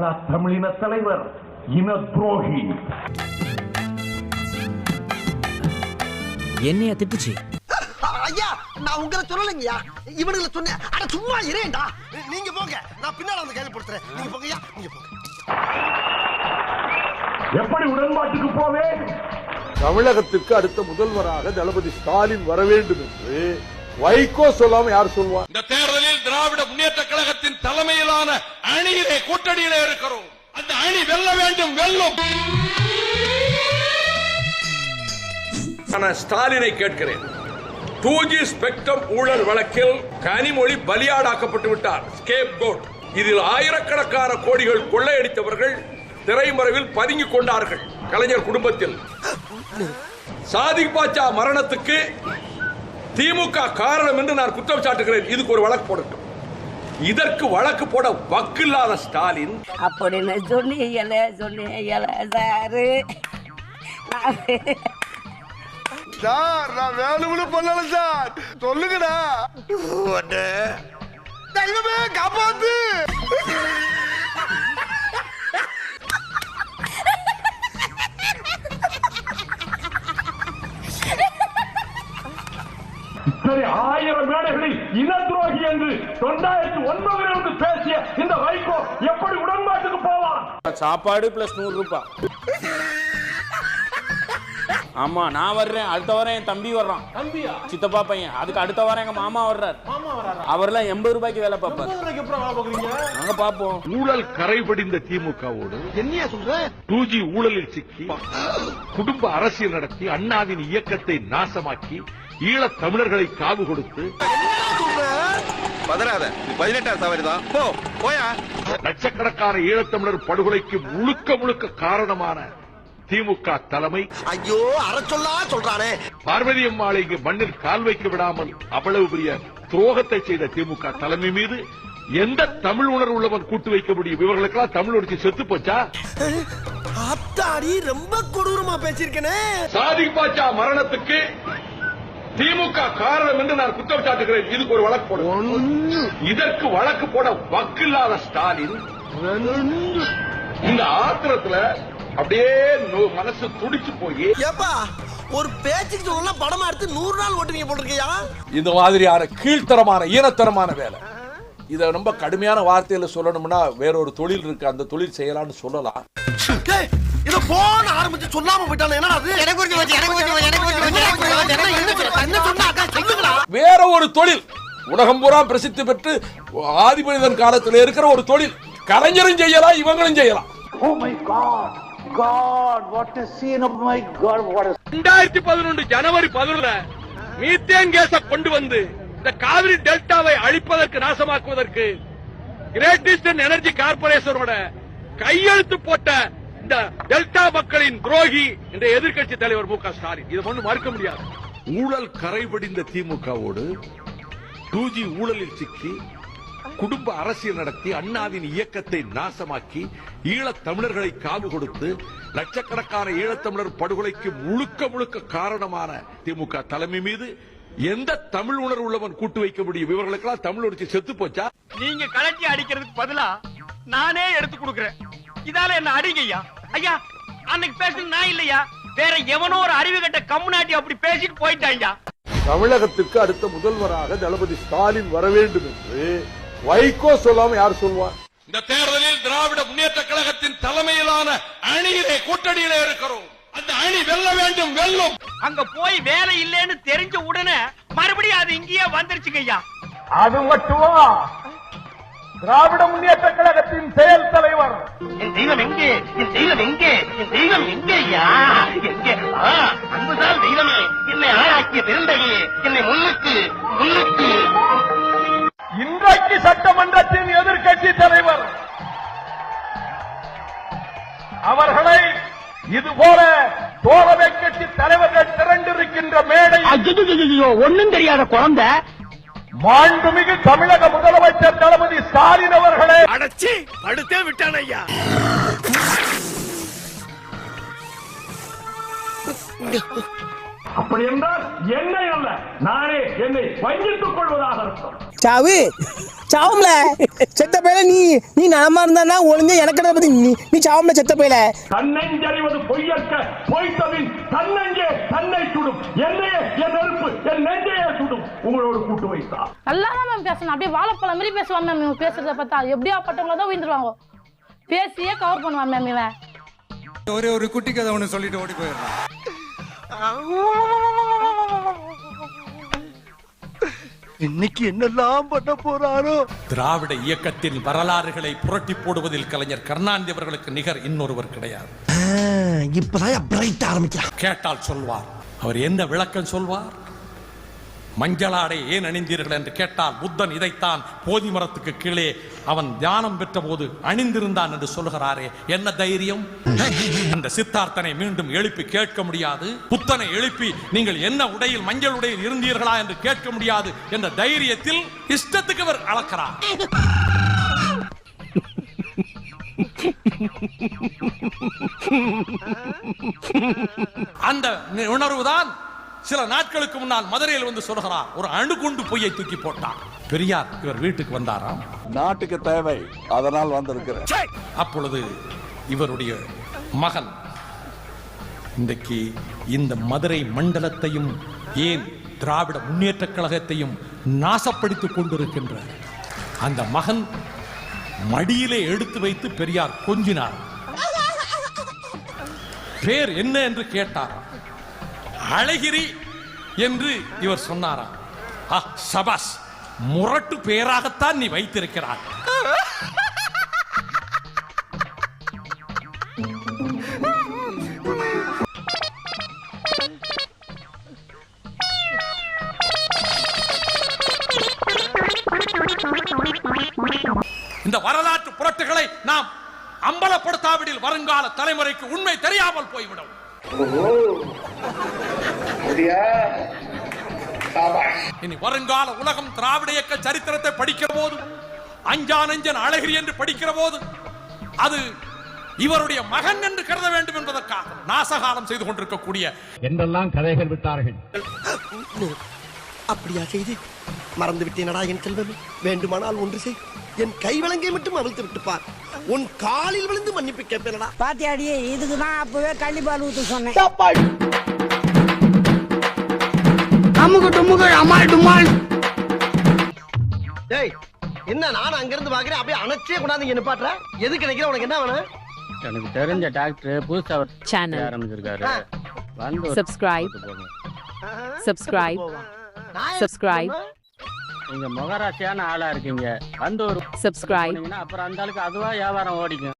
தமிழின தலைவர்? இன துரோகி என்னைய திட்டுச்சு? ஐயா நான் உங்களை சொல்லலைங்கய்யா. இவனுங்களை சொன்னேன் அட சும்மா இரேண்டா நீங்க போங்க. நான் பின்னால வந்து கேள்விப்படுத்துறேன். நீங்க போங்கய்யா நீங்க போங்க. எப்படி உடன்பாட்டுக்கு போவேன்? தமிழகத்திற்கு அடுத்த முதல்வராக தளபதி ஸ்டாலின் வர வேண்டும் என்று வைகோ சொல்லாம யார் சொல்வா இந்த தேர்தலில் திராவிட முன்னேற்ற கழகத்தின் தலைமையிலான அணியிலே கூட்டணியிலே இருக்கிறோம். அந்த அணி வெல்ல வேண்டும் வெல்லும். ஸ்டாலினை கேட்கிறேன். டூ ஜி ஸ்பெக்ட்ரம் ஊழல் வழக்கில் கனிமொழி பலியாடாக்கப்பட்டு விட்டார். ஸ்கேப் கோட் இதில் ஆயிரக்கணக்கான கோடிகள் கொள்ளையடித்தவர்கள் திரைமறைவில் பதுங்கிக் கொண்டார்கள். கலைஞர் குடும்பத்தில். சாதிக் பாட்சா மரணத்துக்கு திமுக காரணம் என்று நான் குற்றம் சாட்டுகிறேன். இதுக்கு ஒரு வழக்கு போடட்டும். இதற்கு வழக்கு போட வக்கில்லாத ஸ்டாலின். அப்படின்னு சொன்னீங்களே சொன்னீங்களே சாரு. சார் நான் வேணும்னு பண்ணல சார். சொல்லுங்கடா. தெய்வமே காப்பாத்து. இத்தனை ஆயிரம் மேடைகளில் இன துரோகி என்று தொண்டாயிரத்தி ஒன்பதில் இருந்து பேசிய இந்த வைகோ எப்படி உடன்பாட்டுக்கு போவான்? சாப்பாடு பிளஸ் நூறு ரூபாய் ஆமா நான் வர்றேன். அடுத்த வாரம் என் தம்பி வர்றான். தம்பியா? சித்தப்பா பையன். அதுக்கு அடுத்த வாரம் எங்க மாமா வர்றார். அவர்லாம் எண்பது ரூபாய்க்கு வேலை பார்ப்பார். நாங்க பாப்போம் ஊழல் கரைபடிந்த திமுகவோடு என்னையா சொல்ற? டூ ஜி ஊழலில் சிக்கி குடும்ப அரசியல் நடத்தி அண்ணாவின் இயக்கத்தை நாசமாக்கி ஈழத் தமிழர்களை காவு கொடுத்து பதறாத பதினெட்டாம் சவாரி தான். போ போயா. லட்சக்கணக்கான ஈழத்தமிழர் படுகொலைக்கு முழுக்க முழுக்க காரணமான திமுக தலைமை. ஐயோ அற சொல்லா சொல்றானே. பார்வதி அம்மாளை இங்கு மண்ணில் கால் வைக்க விடாமல் அவ்வளவு பெரிய துரோகத்தை செய்த திமுக தலைமை மீது எந்த தமிழ் உணர்வு உள்ளவன் கூட்டு வைக்க முடியும்? இவர்களுக்கெல்லாம் தமிழ் உணர்ச்சி செத்து போச்சா? அத்தாடி ரொம்ப கொடூரமா பேசியிருக்கனே. சாதி பாச்சா மரணத்துக்கு திமுக காரணம் என்று நான் குற்றம் சாட்டுகிறேன். இதுக்கு ஒரு வழக்கு போட. இதற்கு வழக்கு போட வக்கில்லாத ஸ்டாலின். இந்த ஆத்திரத்துல அப்படியே மனசு துடிச்சு போய். ஏப்பா ஒரு பேச்சுக்கு சொல்லலாம் படமா எடுத்து நூறு நாள் ஓட்டுவீங்க போட்டிருக்கியா? இந்த மாதிரியான கீழ்த்தரமான ஈனத்தரமான வேலை. இத ரொம்ப கடுமையான வார்த்தையில சொல்லணும்னா வேற ஒரு தொழில் இருக்கு. அந்த தொழில் செய்யலாம்னு சொல்லலாம். இத போன ஆரம்பிச்சு சொல்லாம போயிட்டானே. என்னடா அது எனக்கு ஒரு தொழில். உலகம் பூரா பிரசித்தி பெற்று ஆதிமனிதன் காலத்தில் இருக்கிற ஒரு தொழில். கலைஞரும் செய்யலாம் இவங்களும் செய்யலாம். ரெண்டாயிரத்தி பதினொன்று ஜனவரி பதினொன்று மீத்தேன் கேஸ கொண்டு வந்து இந்த காவிரி டெல்டாவை அழிப்பதற்கு நாசமாக்குவதற்கு கிரேட் ஈஸ்டர்ன் எனர்ஜி கார்பரேஷனோட கையெழுத்து போட்ட இந்த டெல்டா மக்களின் துரோகி என்ற எதிர்க்கட்சி தலைவர் மு க ஸ்டாலின். இதை ஒண்ணு மறுக்க முடியாது. ஊழல் கரைபடிந்த திமுகவோடு டூ ஜி ஊழலில் சிக்கி குடும்ப அரசியல் நடத்தி அண்ணாவின் இயக்கத்தை நாசமாக்கி ஈழத் தமிழர்களை காவு கொடுத்து லட்சக்கணக்கான ஈழத்தமிழர் படுகொலைக்கு முழுக்க முழுக்க காரணமான திமுக தலைமை மீது எந்த தமிழ் உணர்வு உள்ளவன் கூட்டு வைக்க முடியும்? இவர்களுக்கெல்லாம் தமிழ் உணர்ச்சி செத்து போச்சா? நீங்க கலட்டி அடிக்கிறதுக்கு பதிலா நானே எடுத்து கொடுக்கறேன். இதால என்ன அடிங்கய்யா? ஐயா அன்னைக்கு பேசுறது நான் இல்லையா? வேற எவனோ ஒரு அறிவு கட்ட கம்முனாட்டி அப்படி பேசிட்டு போயிட்டாங்க தமிழகத்திற்கு அடுத்த முதல்வராக தளபதி ஸ்டாலின் வர வேண்டும் என்று வைகோ சொல்லாம யார் சொல்வா இந்த தேர்தலில் திராவிட முன்னேற்ற கழகத்தின் தலைமையிலான அணியிலே கூட்டணியிலே இருக்கிறோம். அந்த அணி வெல்ல வேண்டும் வெல்லும். அங்க போய் வேலை இல்லைன்னு தெரிஞ்ச உடனே மறுபடியும் அது இங்கேயே வந்துருச்சுங்க ஐயா அது மட்டுமா? திராவிட முன்னேற்ற கழகத்தின் செயல் தலைவர். என் தெய்வம் எங்கே? என் தெய்வம் எங்கே? என் தெய்வம் எங்கே? ஆ, அன்புதான் தெய்வமே என்னை ஆளாக்கிய பெருந்தகையே என்னை முன்னுக்கு முன்னுக்கு இன்றைக்கு சட்டமன்றத்தின் எதிர்க்கட்சி தலைவர். அவர்களை இதுபோல தோழமை கட்சி தலைவர்கள் திரண்டிருக்கின்ற மேடை ஒண்ணும் தெரியாத குழந்தை. மாண்புமிகு தமிழக முதலமைச்சர் தளபதி ஸ்டாலின் அவர்களே. அடைச்சி படுத்தே விட்டான் ஐயா. அப்படி என்றால் என்னை அல்ல நானே என்னை வஞ்சித்துக் கொள்வதாக அர்த்தம். சாவு சாவும்ல. செத்த பையல நீ நீ நலமா இருந்தா ஒளிஞ்ச எனக்கு பத்தி நீ நீ சாவும்ல செத்த பையல? தன்னெஞ்சறிவது பொய்யற்க பொய்த்தவின் தன்னெஞ்சே தன்னை சுடும். என்னையே என் நெருப்பு என் சுடும் உங்களோடு கூட்டு வைத்தா நல்லா தான் மேம் பேசணும் அப்படியே வாழைப்பழம் மாதிரி பேசுவான் மேம் இவன் பேசுறத பார்த்தா. எப்படியா பட்டவங்கள தான் உயிர்ந்துருவாங்க பேசியே கவர் பண்ணுவான் மேம் இவன். ஒரே ஒரு குட்டி கதை ஒன்று சொல்லிட்டு ஓடி போயிடுறான். இன்னைக்கு என்னெல்லாம் பண்ண போறாரோ? திராவிட இயக்கத்தின் வரலாறுகளை புரட்டி போடுவதில் கலைஞர் கருணாநிதி அவர்களுக்கு நிகர் இன்னொருவர் கிடையாது. இப்பதான் பிரைட் ஆரம்பிக்கிறான் கேட்டால் சொல்வார். அவர் என்ன விளக்கம் சொல்வார்? மஞ்சளாடை ஏன் அணிந்தீர்கள் என்று கேட்டால் புத்தன் இதைத்தான் போதி மரத்துக்கு கீழே அவன் தியானம் பெற்ற போது அணிந்திருந்தான் என்று சொல்கிறாரே என்ன தைரியம்? அந்த சித்தார்த்தனை மீண்டும் எழுப்பி கேட்க முடியாது. புத்தனை எழுப்பி நீங்கள் என்ன உடையில் மஞ்சள் உடையில் இருந்தீர்களா என்று கேட்க முடியாது என்ற தைரியத்தில் இஷ்டத்துக்கு அவர் அளக்கிறார். அந்த உணர்வுதான் சில நாட்களுக்கு முன்னால் மதுரையில் வந்து சொல்கிறார் ஒரு அணுகுண்டு பொய்யை தூக்கி போட்டார் பெரியார் இவர் வீட்டுக்கு வந்தாராம். நாட்டுக்கு தேவை அதனால் வந்திருக்கிறேன். அப்பொழுது இவருடைய மகன் இன்றைக்கு இந்த மதுரை மண்டலத்தையும் ஏன் திராவிட முன்னேற்றக் கழகத்தையும் நாசப்படுத்திக் கொண்டிருக்கின்ற அந்த மகன் மடியிலே எடுத்து வைத்து பெரியார் கொஞ்சினார் பேர் என்ன என்று கேட்டார் அழகிரி என்று இவர் சொன்னாராம். சபாஸ் முரட்டு பேராகத்தான் நீ வைத்திருக்கிறார் இந்த வரலாற்று புரட்டுகளை நாம் அம்பலப்படுத்தாவிடில் வருங்கால தலைமுறைக்கு உண்மை தெரியாமல் போய்விடும். இனி வருங்கால உலகம் திராவிட இயக்க சரித்திரத்தை படிக்கிற போது அஞ்சானஞ்சன் அழகிரி என்று படிக்கிற போது அது இவருடைய மகன் என்று கருத வேண்டும் என்பதற்காக நாசகாலம் செய்து கொண்டிருக்கக்கூடிய என்றெல்லாம் கதைகள் விட்டார்கள். அப்படியா செய்து? மறந்து விட்டேனடா என் செல்வமே. வேண்டுமானால் ஒன்று செய். என் கை விலங்கை மட்டும் அவிழ்த்து விட்டு பார் உன் காலில் விழுந்து மன்னிப்பு கேட்பேனடா. பாத்தியாடி இதுக்கு தான் அப்பவே கள்ளிப்பால் ஊத்து சொன்னேன். அமுக்கு டுமுக்கு அமால் டுமால் டேய் என்ன நான் அங்க இருந்து பாக்குறேன் அப்படியே அணைச்சே கொண்டாந்து இங்க நிப்பாட்டுற? எதுக்கு நினைக்கிற? உனக்கு என்ன வேணும்? எனக்கு தெரிஞ்ச டாக்டர் புதுசா சேனல் ஆரம்பிச்சிருக்காரு. வந்து சப்ஸ்கிரைப் Subscribe. Subscribe. நீங்க முகராசியான ஆளா இருக்கீங்க வந்து ஒரு Subscribe. அப்புறம் அந்த ஆளுக்கு அதுவா வியாபாரம் ஓடிக்கும்